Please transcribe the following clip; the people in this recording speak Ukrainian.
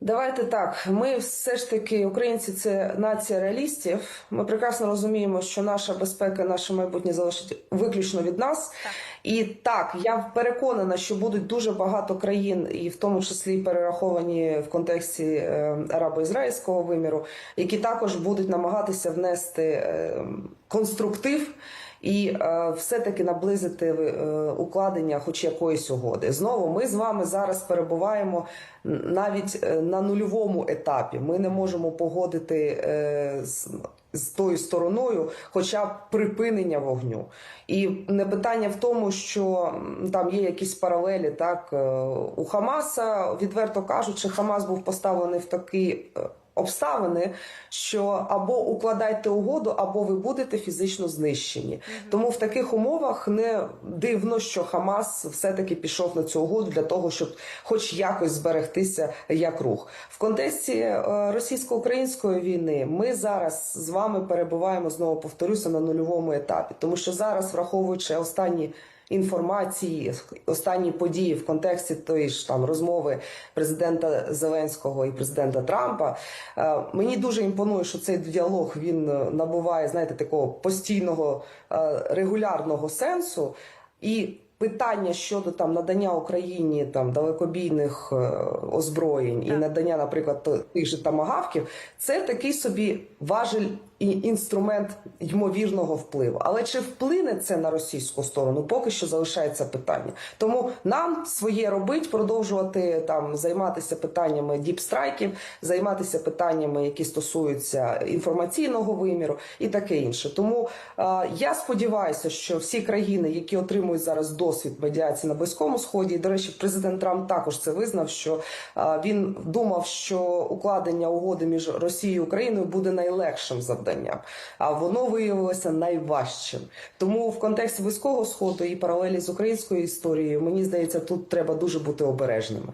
Давайте так. Ми все ж таки, українці, це нація реалістів. Ми прекрасно розуміємо, що наша безпека, наше майбутнє залежить виключно від нас. Так. І так, я переконана, що будуть дуже багато країн, і в тому числі перераховані в контексті е, арабо-ізраїльського виміру, які також будуть намагатися внести е, конструктив і е, все-таки наблизити е, укладення хоч якоїсь угоди. Знову ми з вами зараз перебуваємо навіть е, на нульовому етапі. Ми не можемо погодити е, з, з тою стороною, хоча б припинення вогню. І не питання в тому, що там є якісь паралелі. Так е, у Хамаса, відверто кажучи, Хамас був поставлений в такий. е, Обставини, що або укладайте угоду, або ви будете фізично знищені. Тому в таких умовах не дивно, що Хамас все-таки пішов на цю угоду для того, щоб хоч якось зберегтися як рух. В контексті е, російсько-української війни ми зараз з вами перебуваємо знову повторюся на нульовому етапі, тому що зараз, враховуючи останні інформації, останні події в контексті тої ж там розмови президента Зеленського і президента Трампа. е, Мені дуже імпонує, що цей діалог він е, набуває, знаєте, такого постійного е, регулярного сенсу і. Питання щодо там надання Україні там далекобійних е, озброєнь і надання, наприклад, тих же тамагавків, це такий собі важель і інструмент ймовірного впливу. Але чи вплине це на російську сторону? Поки що залишається питання. Тому нам своє робить продовжувати там займатися питаннями діпстрайків, займатися питаннями, які стосуються інформаційного виміру і таке інше. Тому е, я сподіваюся, що всі країни, які отримують зараз досвід медіації на близькому сході, і до речі, президент Трамп також це визнав, що е, він думав, що укладення угоди між Росією і Україною буде найлегшим завданням, а воно виявилося найважчим. Тому в контексті близького сходу і паралелі з українською історією, мені здається, тут треба дуже бути обережними.